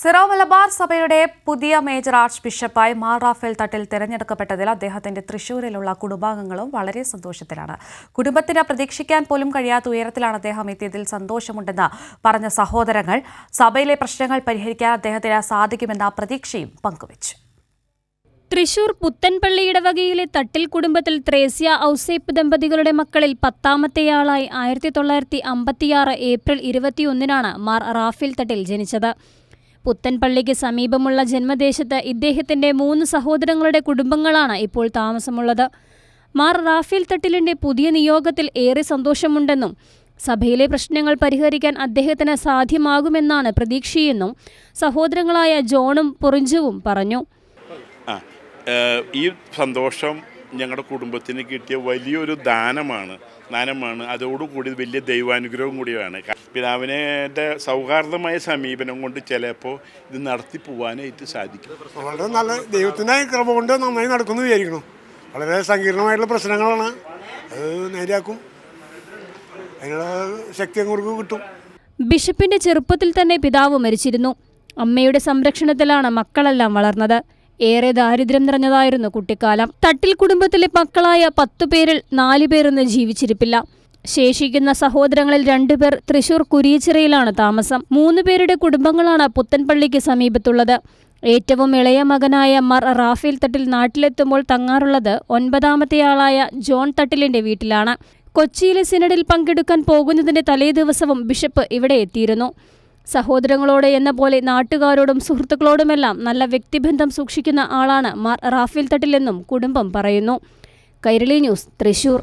Syro Malabar സഭയുടെ പുതിയ major arch ബിഷപ്പായി മാർ റാഫേൽ തട്ടിൽ തിരഞ്ഞെടുക്കപ്പെട്ടതിൽ അദ്ദേഹത്തിന്റെ തൃശൂരിലുള്ള കുടുംബാംഗങ്ങളും വളരെ സന്തോഷത്തിലാണ്. കുടുംബത്തിന് പ്രതീക്ഷിക്കാൻ പോലും കഴിയാത്ത ഉയരത്തിലാണ് അദ്ദേഹം എത്തിയതിൽ സന്തോഷമുണ്ടെന്ന് പറഞ്ഞ സഹോദരങ്ങൾ സഭയിലെ പ്രശ്നങ്ങൾ പരിഹരിക്കാൻ അദ്ദേഹത്തിന് സാധിക്കുമെന്ന പ്രതീക്ഷയും പങ്കുവച്ചു. തൃശൂർ പുത്തൻപള്ളി ഇടവകയിലെ തട്ടിൽ കുടുംബത്തിൽ ത്രേസ്യ ഔസേപ്പ് ദമ്പതികളുടെ മക്കളിൽ പത്താമത്തെയാളായി ആയിരത്തി തൊള്ളായിരത്തി അമ്പത്തിയാറ് ഏപ്രിൽ ഇരുപത്തിയൊന്നിനാണ് മാർ റാഫേൽ തട്ടിൽ ജനിച്ചത്. പുത്തൻപള്ളിക്ക് സമീപമുള്ള ജന്മദേശത്ത് ഇദ്ദേഹത്തിന്റെ മൂന്ന് സഹോദരങ്ങളുടെ കുടുംബങ്ങളാണ് ഇപ്പോൾ താമസമുള്ളത്. മാർ റാഫേൽ തട്ടിലിന്റെ പുതിയ നിയോഗത്തിൽ ഏറെ സന്തോഷമുണ്ടെന്നും സഭയിലെ പ്രശ്നങ്ങൾ പരിഹരിക്കാൻ അദ്ദേഹത്തിന് സാധ്യമാകുമെന്നാണ് പ്രതീക്ഷയെന്നും സഹോദരങ്ങളായ ജോണും പൊറിഞ്ചുവും പറഞ്ഞു. ഈ സന്തോഷം ഞങ്ങളുടെ കുടുംബത്തിന് കിട്ടിയ വലിയൊരു ദാനമാണ്. ദാനമാണ്. അതോടുകൂടി വലിയ ദൈവാനുഗ്രഹം കൂടിയാണ്. പിതാവിനെ സൗഹാർദ്ദമായ സമീപനം കൊണ്ട് ചിലപ്പോൾ ഇത് നടത്തി പോകാനായിട്ട് സാധിക്കും. വളരെ നല്ല ദൈവത്തിന്റെ കൃപ കൊണ്ട് നന്നായി നടക്കുന്നു വിചാരിക്കണം വളരെ സങ്കീർണമായിട്ടുള്ള പ്രശ്നങ്ങളാണ്. അത് നേരെയാക്കും. അതിനുള്ള ശക്തി അങ്ങോട്ട് കിട്ടും. ബിഷപ്പിന്റെ ചെറുപ്പത്തിൽ തന്നെ പിതാവ് മരിച്ചിരുന്നു. അമ്മയുടെ സംരക്ഷണത്തിലാണ് മക്കളെല്ലാം വളർന്നത്. ഏറെ ദാരിദ്ര്യം നിറഞ്ഞതായിരുന്നു കുട്ടിക്കാലം. തട്ടിൽ കുടുംബത്തിലെ മക്കളായ പത്തു പേരിൽ നാലു പേരൊന്നും ജീവിച്ചിരിപ്പില്ല. ശേഷിക്കുന്ന സഹോദരങ്ങളിൽ രണ്ടുപേർ തൃശൂർ കുരിയച്ചിറയിലാണ് താമസം. മൂന്ന് പേരുടെ കുടുംബങ്ങളാണ് പുത്തൻപള്ളിക്ക് സമീപത്തുള്ളത്. ഏറ്റവും ഇളയ മകനായ മർ റാഫേൽ തട്ടിൽ നാട്ടിലെത്തുമ്പോൾ തങ്ങാറുള്ളത് ഒൻപതാമത്തെയാളായ ജോൺ തട്ടിലിന്റെ വീട്ടിലാണ്. കൊച്ചിയിലെ സിനഡിൽ പങ്കെടുക്കാൻ പോകുന്നതിന്റെ തലേദിവസവും ബിഷപ്പ് ഇവിടെ എത്തിയിരുന്നു. സഹോദരങ്ങളോട് എന്ന പോലെ നാട്ടുകാരോടും സുഹൃത്തുക്കളോടുമെല്ലാം നല്ല വ്യക്തിബന്ധം സൂക്ഷിക്കുന്ന ആളാണ് മാർ റാഫേൽ തട്ടിലെന്നും കുടുംബം പറയുന്നു. കൈരളി ന്യൂസ് തൃശൂർ.